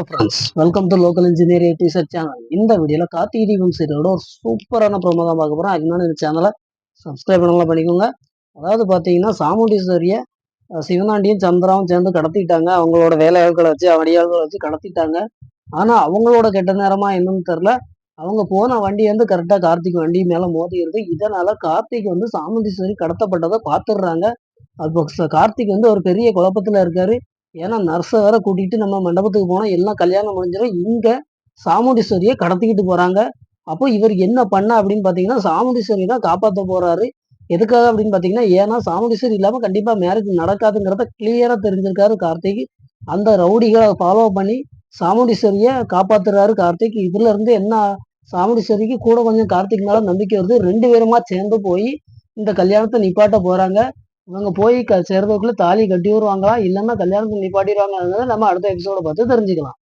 Hello friends welcome to local engineering teacher channel இந்த வீடியோவில் கார்த்திகை தீபம் சீரியலோட ஒரு சூப்பரான ப்ரோமோ தான் பார்க்க போகிறோம் அதுக்கு இந்த சேனலை சப்ஸ்கிரைப் பண்ணலாம் பண்ணிக்கோங்க. அதாவது பார்த்தீங்கன்னா சாமுண்டீஸ்வரியை சிவனாண்டியும் சந்திராவும் சேர்ந்து கடத்திட்டாங்க. அவங்களோட வேலையாட்களை வச்சு அடியாள்களை வச்சு கடத்திட்டாங்க. ஆனால் அவங்களோட கெட்ட நேரமா என்னன்னு தெரில அவங்க போன வண்டி வந்து கரெக்டாக கார்த்திக் வண்டி மேலே மோதிடுது. இதனால கார்த்திக் வந்து சாமுண்டீஸ்வரி கடத்தப்பட்டதை பார்த்துடுறாங்க. அப்போ கார்த்திக் வந்து ஒரு பெரிய குழப்பத்தில் இருக்காரு. ஏன்னா நர்ஸை வேற கூட்டிகிட்டு நம்ம மண்டபத்துக்கு போனால் எல்லாம் கல்யாணம் முடிஞ்சிடும் இங்கே சாமுண்டீஸ்வரியை கடத்திக்கிட்டு போகிறாங்க அப்போ இவர் என்ன பண்ண அப்படின்னு பார்த்தீங்கன்னா சாமுண்டீஸ்வரி தான் காப்பாற்ற போகிறாரு எதுக்காக அப்படின்னு பார்த்தீங்கன்னா ஏன்னா சாமுண்டீஸ்வரி இல்லாமல் கண்டிப்பாக மேரேஜ் நடக்காதுங்கிறத கிளியராக தெரிஞ்சிருக்காரு கார்த்திக். அந்த ரவுடிகளை ஃபாலோ பண்ணி சாமுண்டீஸ்வரியை காப்பாத்துறாரு கார்த்திக். இதுல இருந்து என்ன சாமுண்டீஸ்வரிக்கு கூட கொஞ்சம் கார்த்திக் மேல நம்பிக்கை வருது. ரெண்டு பேருமா சேர்ந்து போய் இந்த கல்யாணத்தை நிப்பாட்ட போறாங்க. இவங்க போய் க சேர்றதுக்குள்ள தாலி கட்டி வருவாங்களா? இல்லைன்னா கல்யாணத்தை நிப்பாட்டிடுவாங்க நம்ம அடுத்த எபிசோட பார்த்து தெரிஞ்சுக்கலாம்.